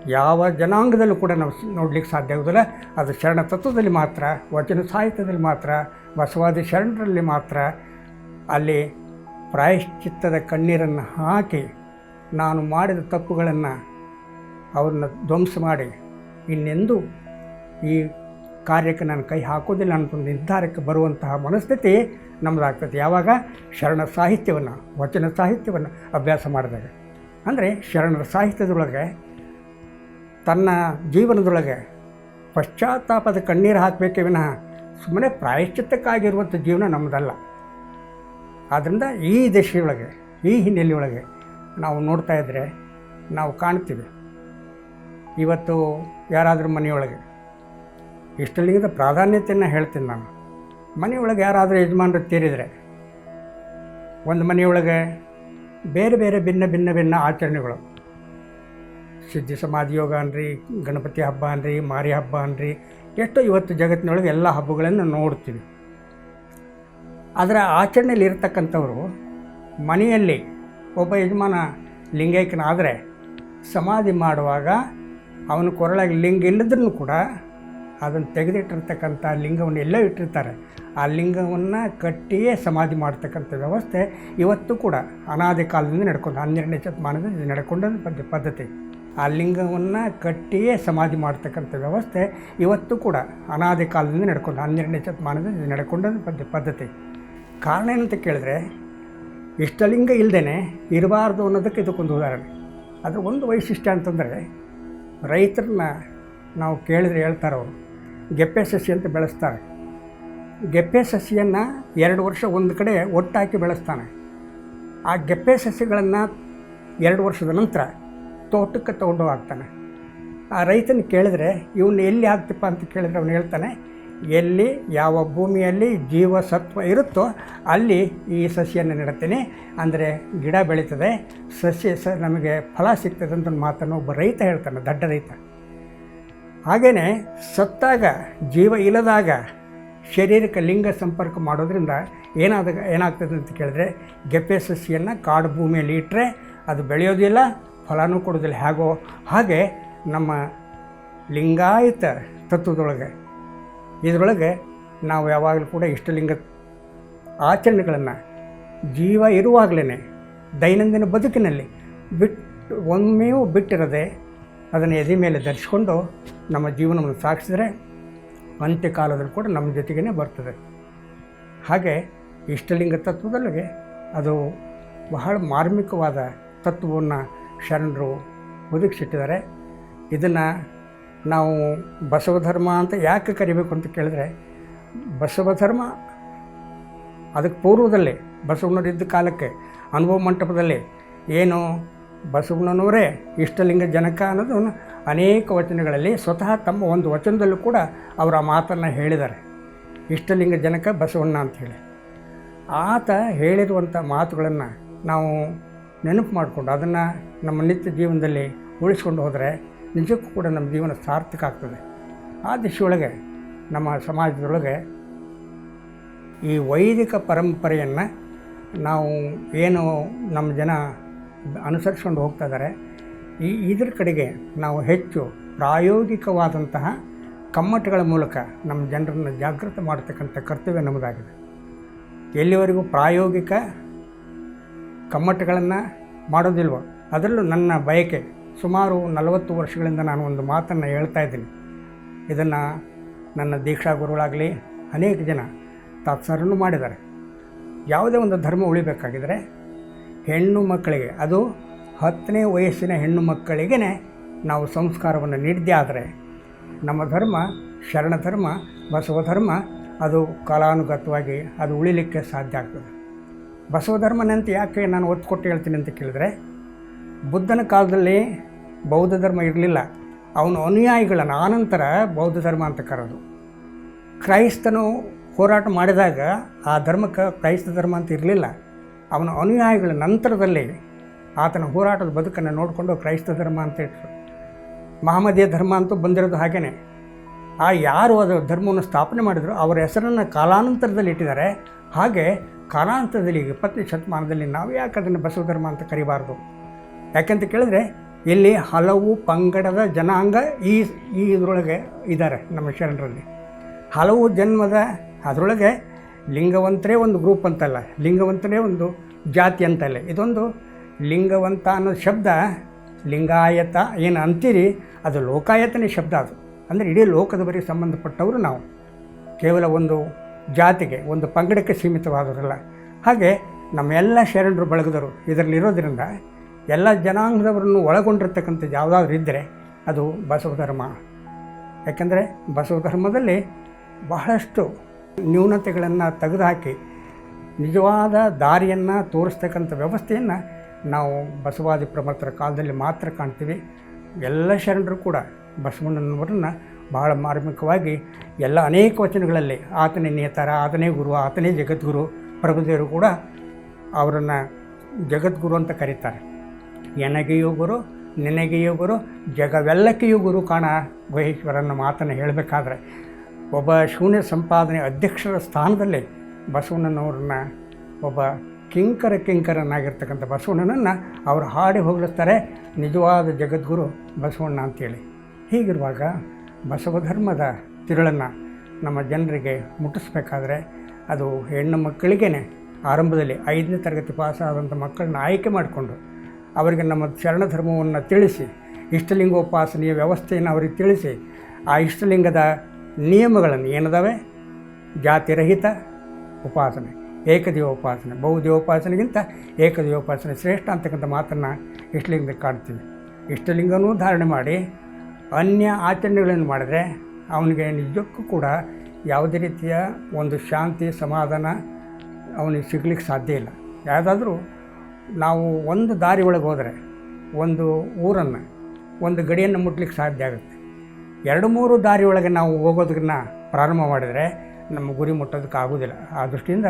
ಯಾವ ಜನಾಂಗದಲ್ಲೂ ಕೂಡ ನಾವು ನೋಡಲಿಕ್ಕೆ ಸಾಧ್ಯ ಆಗೋದಿಲ್ಲ ಅದು ಶರಣ ತತ್ವದಲ್ಲಿ ಮಾತ್ರ, ವಚನ ಸಾಹಿತ್ಯದಲ್ಲಿ ಮಾತ್ರ, ಬಸವಾದಿ ಶರಣರಲ್ಲಿ ಮಾತ್ರ ಅಲ್ಲಿ ಪ್ರಾಯಶ್ಚಿತ್ತದ ಕಣ್ಣೀರನ್ನು ಹಾಕಿ ನಾನು ಮಾಡಿದ ತಪ್ಪುಗಳನ್ನು ಅವ್ರನ್ನ ಧ್ವಂಸ ಮಾಡಿ ಇನ್ನೆಂದು ಈ ಕಾರ್ಯಕ್ಕೆ ನಾನು ಕೈ ಹಾಕೋದಿಲ್ಲ ಅಂತ ನಿರ್ಧಾರಕ್ಕೆ ಬರುವಂತಹ ಮನಸ್ಥಿತಿ ನಮ್ಮದಾಗ್ತದೆ ಯಾವಾಗ? ಶರಣ ಸಾಹಿತ್ಯವನ್ನು, ವಚನ ಸಾಹಿತ್ಯವನ್ನು ಅಭ್ಯಾಸ ಮಾಡಿದಾಗ. ಅಂದರೆ ಶರಣರ ಸಾಹಿತ್ಯದೊಳಗೆ, ತನ್ನ ಜೀವನದೊಳಗೆ ಪಶ್ಚಾತ್ತಾಪದ ಕಣ್ಣೀರು ಹಾಕಬೇಕೇ ವಿನಃ ಸುಮ್ಮನೆ ಪ್ರಾಯಶ್ಚಿತ್ತಕ್ಕಾಗಿರುವಂಥ ಜೀವನ ನಮ್ಮದಲ್ಲ ಆದ್ದರಿಂದ ಈ ದಶೆಯೊಳಗೆ, ಈ ಹಿನ್ನೆಲೆಯೊಳಗೆ ನಾವು ನೋಡ್ತಾ ಇದ್ದರೆ ನಾವು ಕಾಣ್ತೀವಿ. ಇವತ್ತು ಯಾರಾದರೂ ಮನೆಯೊಳಗೆ ಇಷ್ಟಲಿಂಗದ ಪ್ರಾಧಾನ್ಯತೆಯನ್ನು ಹೇಳ್ತೀನಿ ನಾನು. ಮನೆಯೊಳಗೆ ಯಾರಾದರೂ ಯಜಮಾನರು ತೀರಿದರೆ ಒಂದು ಮನೆಯೊಳಗೆ ಬೇರೆ ಬೇರೆ ಭಿನ್ನ ಭಿನ್ನ ಭಿನ್ನ ಆಚರಣೆಗಳು. ಸಿದ್ಧಿ ಸಮಾಧಿ ಯೋಗ ಅನ್ರಿ, ಗಣಪತಿ ಹಬ್ಬ ಅನ್ರಿ, ಮಾರಿ ಹಬ್ಬ ಅನ್ರಿ, ಎಷ್ಟೋ ಇವತ್ತು ಜಗತ್ತಿನೊಳಗೆ ಎಲ್ಲ ಹಬ್ಬಗಳನ್ನು ನೋಡ್ತೀವಿ. ಅದರ ಆಚರಣೆಯಲ್ಲಿ ಇರತಕ್ಕಂಥವರು ಮನೆಯಲ್ಲಿ ಒಬ್ಬ ಯಜಮಾನ ಲಿಂಗೈಕ್ಯನಾದರೆ ಸಮಾಧಿ ಮಾಡುವಾಗ ಅವನ ಕೊರಳಾಗಿ ಲಿಂಗ ಇಲ್ಲದ್ರೂ ಕೂಡ ಅದನ್ನು ತೆಗೆದಿಟ್ಟಿರ್ತಕ್ಕಂಥ ಲಿಂಗವನ್ನು ಎಲ್ಲ ಇಟ್ಟಿರ್ತಾರೆ. ಆ ಲಿಂಗವನ್ನು ಕಟ್ಟಿಯೇ ಸಮಾಧಿ ಮಾಡ್ತಕ್ಕಂಥ ವ್ಯವಸ್ಥೆ ಇವತ್ತು ಕೂಡ ಅನಾದಿ ಕಾಲದಿಂದ ನಡ್ಕೊಂಡು ಹನ್ನೆರಡನೇ ಶತಮಾನದಿಂದ ನಡ್ಕೊಂಡ ಪದ್ಧ ಪದ್ಧತಿ. ಆ ಲಿಂಗವನ್ನು ಕಟ್ಟಿಯೇ ಸಮಾಧಿ ಮಾಡ್ತಕ್ಕಂಥ ವ್ಯವಸ್ಥೆ ಇವತ್ತು ಕೂಡ ಅನಾದಿ ಕಾಲದಿಂದ ನಡ್ಕೊಂಡು ಹನ್ನೆರಡನೇ ಶತಮಾನದಿಂದ ನಡ್ಕೊಂಡ ಪದ್ಧ ಪದ್ಧತಿ. ಕಾರಣ ಏನಂತ ಕೇಳಿದ್ರೆ ಇಷ್ಟಲಿಂಗ ಇಲ್ಲದೇ ಇರಬಾರ್ದು ಅನ್ನೋದಕ್ಕೆ ಇದಕ್ಕೊಂದು ಉದಾಹರಣೆ. ಅದರ ಒಂದು ವೈಶಿಷ್ಟ್ಯ ಅಂತಂದರೆ ರೈತರನ್ನ ನಾವು ಕೇಳಿದ್ರೆ ಹೇಳ್ತಾರೆ ಅವರು, ಗೆಪ್ಪೆ ಸಸಿ ಅಂತ ಬೆಳೆಸ್ತಾರೆ. ಗೆಪ್ಪೆ ಸಸಿಯನ್ನು ಎರಡು ವರ್ಷ ಒಂದು ಕಡೆ ಒಟ್ಟಾಕಿ ಬೆಳೆಸ್ತಾನೆ. ಆ ಗೆಪ್ಪೆ ಸಸಿಗಳನ್ನು ಎರಡು ವರ್ಷದ ನಂತರ ತೋಟಕ್ಕೆ ತಗೊಂಡು ಹೋಗ್ತಾನೆ. ಆ ರೈತನ ಕೇಳಿದ್ರೆ ಇವನ್ನ ಎಲ್ಲಿ ಹಾಕ್ತಿಪ್ಪ ಅಂತ ಕೇಳಿದ್ರೆ ಅವನು ಹೇಳ್ತಾನೆ ಎಲ್ಲಿ, ಯಾವ ಭೂಮಿಯಲ್ಲಿ ಜೀವಸತ್ವ ಇರುತ್ತೋ ಅಲ್ಲಿ ಈ ಸಸಿಯನ್ನು ನೆಡ್ತೀನಿ ಅಂದರೆ ಗಿಡ ಬೆಳೀತದೆ ಸಸ್ಯ ಸ, ನಮಗೆ ಫಲ ಸಿಗ್ತದೆ ಅಂತ ಮಾತನ್ನು ಒಬ್ಬ ರೈತ ಹೇಳ್ತಾನೆ, ದಡ್ಡ ರೈತ. ಹಾಗೆಯೇ ಸತ್ತಾಗ, ಜೀವ ಇಲ್ಲದಾಗ ಶರೀರಕ್ಕೆ ಲಿಂಗ ಸಂಪರ್ಕ ಮಾಡೋದ್ರಿಂದ ಏನಾದ, ಏನಾಗ್ತದೆ ಅಂತ ಕೇಳಿದ್ರೆ ಗೆಪ್ಪೆ ಸಸಿಯನ್ನು ಕಾಡು ಭೂಮಿಯಲ್ಲಿ ಇಟ್ಟರೆ ಅದು ಬೆಳೆಯೋದಿಲ್ಲ, ಫಲನೂ ಕೊಡೋದಿಲ್ಲ ಹೇಗೋ ಹಾಗೆ ನಮ್ಮ ಲಿಂಗಾಯತ ತತ್ವದೊಳಗೆ ಇದರೊಳಗೆ ನಾವು ಯಾವಾಗಲೂ ಕೂಡ ಇಷ್ಟಲಿಂಗ ಆಚರಣೆಗಳನ್ನು ಜೀವ ಇರುವಾಗಲೇ ದೈನಂದಿನ ಬದುಕಿನಲ್ಲಿ ಬಿಟ್ಟು ಒಮ್ಮೆಯೂ ಬಿಟ್ಟಿರದೆ ಅದನ್ನು ಎದೆ ಮೇಲೆ ಧರಿಸ್ಕೊಂಡು ನಮ್ಮ ಜೀವನವನ್ನು ಸಾಗಿಸಿದ್ರೆ ಅಂತ್ಯಕಾಲದಲ್ಲಿ ಕೂಡ ನಮ್ಮ ಜೊತೆಗೇ ಬರ್ತದೆ. ಹಾಗೆ ಇಷ್ಟಲಿಂಗ ತತ್ವದಲ್ಲಿಗೆ ಅದು ಬಹಳ ಮಾರ್ಮಿಕವಾದ ತತ್ವವನ್ನು ಶರಣರು ಒದಗಿಸಿಟ್ಟಿದ್ದಾರೆ. ಇದನ್ನು ನಾವು ಬಸವ ಧರ್ಮ ಅಂತ ಯಾಕೆ ಕರಿಬೇಕು ಅಂತ ಕೇಳಿದ್ರೆ, ಬಸವ ಧರ್ಮ ಅದಕ್ಕೆ ಪೂರ್ವದಲ್ಲಿ, ಬಸವಣ್ಣರಿದ್ದ ಕಾಲಕ್ಕೆ, ಅನುಭವ ಮಂಟಪದಲ್ಲಿ ಏನು ಬಸವಣ್ಣನವರೇ ಇಷ್ಟಲಿಂಗ ಜನಕ ಅನ್ನೋದು ಅನೇಕ ವಚನಗಳಲ್ಲಿ ಸ್ವತಃ ತಮ್ಮ ಒಂದು ವಚನದಲ್ಲೂ ಕೂಡ ಅವರ ಮಾತನ್ನು ಹೇಳಿದ್ದಾರೆ. ಇಷ್ಟಲಿಂಗ ಜನಕ ಬಸವಣ್ಣ ಅಂಥೇಳಿ ಆತ ಹೇಳಿರುವಂಥ ಮಾತುಗಳನ್ನು ನಾವು ನೆನಪು ಮಾಡಿಕೊಂಡು ಅದನ್ನು ನಮ್ಮ ನಿತ್ಯ ಜೀವನದಲ್ಲಿ ಉಳಿಸ್ಕೊಂಡು ಹೋದರೆ ನಿಜಕ್ಕೂ ಕೂಡ ನಮ್ಮ ಜೀವನ ಸಾರ್ಥಕ ಆಗ್ತದೆ. ಆ ದಿಶೆಯೊಳಗೆ ನಮ್ಮ ಸಮಾಜದೊಳಗೆ ಈ ವೈದಿಕ ಪರಂಪರೆಯನ್ನು ನಾವು ಏನು ನಮ್ಮ ಜನ ಅನುಸರಿಸ್ಕೊಂಡು ಹೋಗ್ತಾ ಇದ್ದಾರೆ. ಈ ಇದ್ರ ಕಡೆಗೆ ನಾವು ಹೆಚ್ಚು ಪ್ರಾಯೋಗಿಕವಾದಂತಹ ಕಮ್ಮಟಗಳ ಮೂಲಕ ನಮ್ಮ ಜನರನ್ನು ಜಾಗೃತ ಮಾಡತಕ್ಕಂಥ ಕರ್ತವ್ಯ ನಮ್ಮದಾಗಿದೆ. ಎಲ್ಲಿವರೆಗೂ ಪ್ರಾಯೋಗಿಕ ಕಮ್ಮಟಗಳನ್ನು ಮಾಡೋದಿಲ್ವೋ, ಅದರಲ್ಲೂ ನನ್ನ ಬಯಕೆ ಸುಮಾರು ನಲವತ್ತು ವರ್ಷಗಳಿಂದ ನಾನು ಒಂದು ಮಾತನ್ನು ಹೇಳ್ತಾ ಇದ್ದೀನಿ. ಇದನ್ನು ನನ್ನ ದೀಕ್ಷಾ ಗುರುಗಳಾಗಲಿ, ಅನೇಕ ಜನ ತಾತ್ಸಾರನ್ನು ಮಾಡಿದ್ದಾರೆ. ಯಾವುದೇ ಒಂದು ಧರ್ಮ ಉಳಿಬೇಕಾಗಿದ್ದರೆ ಹೆಣ್ಣು ಮಕ್ಕಳಿಗೆ, ಅದು ಹತ್ತನೇ ವಯಸ್ಸಿನ ಹೆಣ್ಣು ಮಕ್ಕಳಿಗೇ ನಾವು ಸಂಸ್ಕಾರವನ್ನು ನೀಡಿದ್ದೇ ಆದರೆ ನಮ್ಮ ಧರ್ಮ, ಶರಣ ಧರ್ಮ, ಬಸವ ಧರ್ಮ, ಅದು ಕಾಲಾನುಗತವಾಗಿ ಅದು ಉಳಿಲಿಕ್ಕೆ ಸಾಧ್ಯ ಆಗ್ತದೆ. ಬಸವ ಧರ್ಮನಂತ ಯಾಕೆ ನಾನು ಒತ್ತು ಕೊಟ್ಟು ಹೇಳ್ತೀನಿ ಅಂತ ಕೇಳಿದ್ರೆ ಬುದ್ಧನ ಕಾಲದಲ್ಲಿ ಬೌದ್ಧ ಧರ್ಮ ಇರಲಿಲ್ಲ. ಅವನ ಅನುಯಾಯಿಗಳನ್ನು ಆನಂತರ ಬೌದ್ಧ ಧರ್ಮ ಅಂತ ಕರೆದು. ಕ್ರೈಸ್ತನು ಹೋರಾಟ ಮಾಡಿದಾಗ ಆ ಧರ್ಮಕ್ಕೆ ಕ್ರೈಸ್ತ ಧರ್ಮ ಅಂತ ಇರಲಿಲ್ಲ. ಅವನ ಅನುಯಾಯಿಗಳ ನಂತರದಲ್ಲಿ ಆತನ ಹೋರಾಟದ ಬದುಕನ್ನು ನೋಡಿಕೊಂಡು ಕ್ರೈಸ್ತ ಧರ್ಮ ಅಂತ ಇಟ್ಟರು ಮಹಮ್ಮದಿಯ ಧರ್ಮ ಅಂತೂ ಬಂದಿರೋದು ಹಾಗೇ ಆ ಯಾರು ಅದು ಧರ್ಮವನ್ನು ಸ್ಥಾಪನೆ ಮಾಡಿದ್ರು ಅವರ ಹೆಸರನ್ನು ಕಾಲಾನಂತರದಲ್ಲಿ ಇಟ್ಟಿದ್ದಾರೆ. ಹಾಗೆ ಕಾಲಾಂತರದಲ್ಲಿ ಇಪ್ಪತ್ತನೇ ಶತಮಾನದಲ್ಲಿ ನಾವು ಯಾಕೆ ಅದನ್ನು ಬಸವ ಧರ್ಮ ಅಂತ ಕರಿಬಾರ್ದು? ಯಾಕೆಂತ ಕೇಳಿದ್ರೆ ಇಲ್ಲಿ ಹಲವು ಪಂಗಡದ ಜನಾಂಗ ಈ ಈ ಇದರೊಳಗೆ ಇದ್ದಾರೆ ನಮ್ಮ ಶರಣರಲ್ಲಿ. ಹಲವು ಜನ್ಮದ ಅದರೊಳಗೆ ಲಿಂಗವಂತರೇ ಒಂದು ಗ್ರೂಪ್ ಅಂತಲ್ಲ, ಲಿಂಗವಂತರೇ ಒಂದು ಜಾತಿ ಅಂತಲ್ಲ. ಇದೊಂದು ಲಿಂಗವಂತ ಅನ್ನೋ ಶಬ್ದ ಲಿಂಗಾಯತ ಏನು ಅಂತೀರಿ, ಅದು ಲೋಕಾಯತನೇ ಶಬ್ದ ಅದು. ಅಂದರೆ ಇಡೀ ಲೋಕದವರಿಗೆ ಸಂಬಂಧಪಟ್ಟವರು ನಾವು. ಕೇವಲ ಒಂದು ಜಾತಿಗೆ, ಒಂದು ಪಂಗಡಕ್ಕೆ ಸೀಮಿತವಾದವರಲ್ಲ ಹಾಗೆ ನಮ್ಮೆಲ್ಲ ಶರಣರು ಬಳಗದರು ಇದರಲ್ಲಿರೋದ್ರಿಂದ ಎಲ್ಲ ಜನಾಂಗದವರನ್ನು ಒಳಗೊಂಡಿರ್ತಕ್ಕಂಥ ಯಾವುದಾದ್ರೂ ಇದ್ದರೆ ಅದು ಬಸವ ಧರ್ಮ. ಯಾಕೆಂದರೆ ಬಸವ ಧರ್ಮದಲ್ಲಿ ಬಹಳಷ್ಟು ನ್ಯೂನತೆಗಳನ್ನು ತೆಗೆದುಹಾಕಿ ನಿಜವಾದ ದಾರಿಯನ್ನು ತೋರಿಸ್ತಕ್ಕಂಥ ವ್ಯವಸ್ಥೆಯನ್ನು ನಾವು ಬಸವಾದಿ ಪ್ರಮತರ ಕಾಲದಲ್ಲಿ ಮಾತ್ರ ಕಾಣ್ತೀವಿ. ಎಲ್ಲ ಶರಣರು ಕೂಡ ಬಸವಣ್ಣನವರನ್ನು ಬಹಳ ಮಾರ್ಮಿಕವಾಗಿ ಎಲ್ಲ ಅನೇಕ ವಚನಗಳಲ್ಲಿ ಆತನೇ ನೇತಾರ, ಆತನೇ ಗುರು, ಆತನೇ ಜಗದ್ಗುರು, ಪ್ರಭುದೇವರು ಕೂಡ ಅವರನ್ನು ಜಗದ್ಗುರು ಅಂತ ಕರೀತಾರೆ. ಎನಗೆಯೂ ಗುರು, ನಿನಗೆಯೂ ಗುರು, ಜಗವೆಲ್ಲಕ್ಕೆಯೂ ಗುರು ಕಾಣ ಗುಹೇಶ್ವರನ ಮಾತನ್ನು ಹೇಳಬೇಕಾದ್ರೆ, ಒಬ್ಬ ಶೂನ್ಯ ಸಂಪಾದನೆ ಅಧ್ಯಕ್ಷರ ಸ್ಥಾನದಲ್ಲಿ ಬಸವಣ್ಣನವ್ರನ್ನ, ಒಬ್ಬ ಕಿಂಕರ ಕಿಂಕರನಾಗಿರ್ತಕ್ಕಂಥ ಬಸವಣ್ಣನನ್ನು ಅವರು ಹಾಡಿ ಹೋಗ್ಲಿಸ್ತಾರೆ ನಿಜವಾದ ಜಗದ್ಗುರು ಬಸವಣ್ಣ ಅಂತೇಳಿ. ಹೀಗಿರುವಾಗ ಬಸವ ಧರ್ಮದ ತಿರುಳನ್ನು ನಮ್ಮ ಜನರಿಗೆ ಮುಟ್ಟಿಸ್ಬೇಕಾದ್ರೆ, ಅದು ಹೆಣ್ಣು ಮಕ್ಕಳಿಗೇ ಆರಂಭದಲ್ಲಿ ಐದನೇ ತರಗತಿ ಪಾಸಾದಂಥ ಮಕ್ಕಳನ್ನ ಆಯ್ಕೆ ಮಾಡಿಕೊಂಡು ಅವರಿಗೆ ನಮ್ಮ ಶರಣ ಧರ್ಮವನ್ನು ತಿಳಿಸಿ, ಇಷ್ಟಲಿಂಗೋಪಾಸನೆಯ ವ್ಯವಸ್ಥೆಯನ್ನು ಅವರಿಗೆ ತಿಳಿಸಿ, ಆ ಇಷ್ಟಲಿಂಗದ ನಿಯಮಗಳನ್ನು ಏನದಾವೆ? ಜಾತಿರಹಿತ ಉಪಾಸನೆ, ಏಕದೇವೋಪಾಸನೆ ಉಪಾಸನೆ ಏಕದೇವೋಪಾಸನೆ ಶ್ರೇಷ್ಠ ಅಂತಕ್ಕಂಥ ಮಾತನ್ನು ಇಷ್ಟಲಿಂಗದಲ್ಲಿ ಕಾಡ್ತೀವಿ ಇಷ್ಟಲಿಂಗನೂ ಧಾರಣೆ ಮಾಡಿ, ಅನ್ಯ ಆಚರಣೆಗಳನ್ನು ಮಾಡಿದ್ರೆ ಅವನಿಗೆ ನಿಜಕ್ಕೂ ಕೂಡ ಯಾವುದೇ ರೀತಿಯ ಒಂದು ಶಾಂತಿ, ಸಮಾಧಾನ ಅವನಿಗೆ ಸಿಗ್ಲಿಕ್ಕೆ ಸಾಧ್ಯ ಇಲ್ಲ. ಯಾವುದಾದ್ರೂ ನಾವು ಒಂದು ದಾರಿ ಒಳಗೆ ಹೋದರೆ, ಒಂದು ಊರನ್ನು, ಒಂದು ಗಡಿಯನ್ನು ಮುಟ್ಲಿಕ್ಕೆ ಸಾಧ್ಯ ಆಗುತ್ತೆ. ಎರಡು ಮೂರು ದಾರಿ ಒಳಗೆ ನಾವು ಹೋಗೋದನ್ನ ಪ್ರಾರಂಭ ಮಾಡಿದರೆ ನಮ್ಮ ಗುರಿ ಮುಟ್ಟೋದಕ್ಕೆ ಆಗೋದಿಲ್ಲ ಆ ದೃಷ್ಟಿಯಿಂದ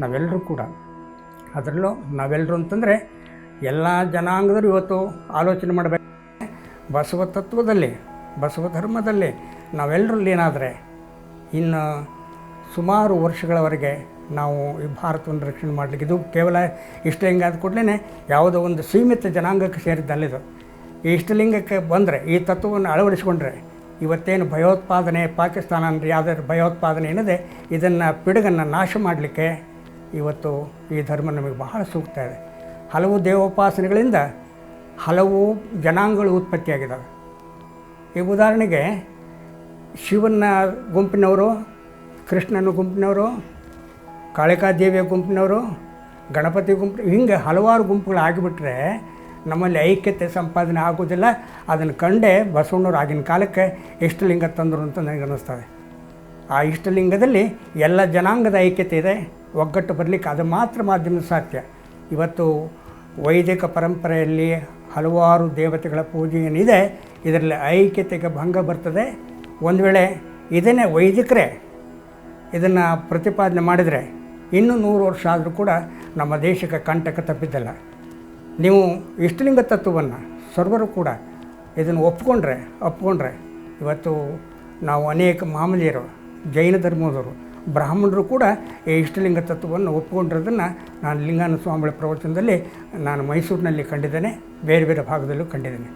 ನಾವೆಲ್ಲರೂ ಕೂಡ, ಅದರಲ್ಲೂ ನಾವೆಲ್ಲರೂ ಅಂತಂದರೆ ಎಲ್ಲ ಜನಾಂಗದವರು ಇವತ್ತು ಆಲೋಚನೆ ಮಾಡಬೇಕು. ಬಸವ ತತ್ವದಲ್ಲಿ, ಬಸವ ಧರ್ಮದಲ್ಲಿ ನಾವೆಲ್ಲರಲ್ಲಿ ಏನಾದರೆ ಇನ್ನು ಸುಮಾರು ವರ್ಷಗಳವರೆಗೆ ನಾವು ಈ ಭಾರತವನ್ನು ರಕ್ಷಣೆ ಮಾಡಲಿಕ್ಕೆ ಇದು ಕೇವಲ ಇಷ್ಟಲಿಂಗ ಆದ ಕೂಡಲೇ ಯಾವುದೋ ಒಂದು ಸೀಮಿತ ಜನಾಂಗಕ್ಕೆ ಸೇರಿದ್ದಲ್ಲಿದು ಈ ಇಷ್ಟಲಿಂಗಕ್ಕೆ ಬಂದರೆ, ಈ ತತ್ವವನ್ನು ಅಳವಡಿಸಿಕೊಂಡ್ರೆ, ಇವತ್ತೇನು ಭಯೋತ್ಪಾದನೆ, ಪಾಕಿಸ್ತಾನ ಅಂದರೆ ಯಾವುದಾದ್ರು ಭಯೋತ್ಪಾದನೆ ಏನಿದೆ, ಇದನ್ನು ಪಿಡುಗನ್ನು ನಾಶ ಮಾಡಲಿಕ್ಕೆ ಇವತ್ತು ಈ ಧರ್ಮ ನಮಗೆ ಬಹಳ ಸೂಕ್ತ ಇದೆ. ಹಲವು ದೇವೋಪಾಸನೆಗಳಿಂದ ಹಲವು ಜನಾಂಗಗಳು ಉತ್ಪತ್ತಿಯಾಗಿದ್ದಾವೆ ಈ ಉದಾಹರಣೆಗೆ ಶಿವನ ಗುಂಪಿನವರು, ಕೃಷ್ಣನ ಗುಂಪಿನವರು ಕಾಳಿಕಾದೇವಿಯ ಗುಂಪಿನವರು, ಗಣಪತಿ ಗುಂಪು, ಹಿಂಗೆ ಹಲವಾರು ಗುಂಪುಗಳು ಆಗಿಬಿಟ್ರೆ ನಮ್ಮಲ್ಲಿ ಐಕ್ಯತೆ ಸಂಪಾದನೆ ಆಗೋದಿಲ್ಲ. ಅದನ್ನು ಕಂಡೇ ಬಸವಣ್ಣವ್ರು ಆಗಿನ ಕಾಲಕ್ಕೆ ಇಷ್ಟಲಿಂಗ ತಂದರು ಅಂತ ನನಗೆ ಅನ್ನಿಸ್ತದೆ. ಆ ಇಷ್ಟಲಿಂಗದಲ್ಲಿ ಎಲ್ಲ ಜನಾಂಗದ ಐಕ್ಯತೆ ಇದೆ. ಒಗ್ಗಟ್ಟು ಬರಲಿಕ್ಕೆ ಅದು ಮಾತ್ರ ಮಾಧ್ಯಮ ಸಾಧ್ಯ. ಇವತ್ತು ವೈದಿಕ ಪರಂಪರೆಯಲ್ಲಿ ಹಲವಾರು ದೇವತೆಗಳ ಪೂಜೆ ಏನಿದೆ, ಇದರಲ್ಲಿ ಐಕ್ಯತೆಗೆ ಭಂಗ ಬರ್ತದೆ. ಒಂದು ವೇಳೆ ಇದನ್ನೇ ವೈದಿಕರೇ ಇದನ್ನು ಪ್ರತಿಪಾದನೆ ಮಾಡಿದರೆ ಇನ್ನೂ ನೂರು ವರ್ಷ ಆದರೂ ಕೂಡ ನಮ್ಮ ದೇಶಕ್ಕೆ ಕಂಟಕ ತಪ್ಪಿದ್ದಲ್ಲ. ನೀವು ಇಷ್ಟಲಿಂಗ ತತ್ವವನ್ನು ಸರ್ವರು ಕೂಡ ಇದನ್ನು ಒಪ್ಕೊಂಡ್ರೆ ಒಪ್ಕೊಂಡ್ರೆ ಇವತ್ತು ನಾವು ಅನೇಕ ಮಾಮೂಲಿಯರು, ಜೈನ ಧರ್ಮದವರು, ಬ್ರಾಹ್ಮಣರು ಕೂಡ ಈ ಇಷ್ಟಲಿಂಗ ತತ್ವವನ್ನು ಒಪ್ಕೊಂಡಿರೋದನ್ನು ನಾನು ಲಿಂಗಾನ ಸ್ವಾಮಿಗಳ ಪ್ರವಚನದಲ್ಲಿ ನಾನು ಮೈಸೂರಿನಲ್ಲಿ ಕಂಡಿದ್ದೇನೆ, ಬೇರೆ ಬೇರೆ ಭಾಗದಲ್ಲೂ ಕಂಡಿದ್ದೇನೆ.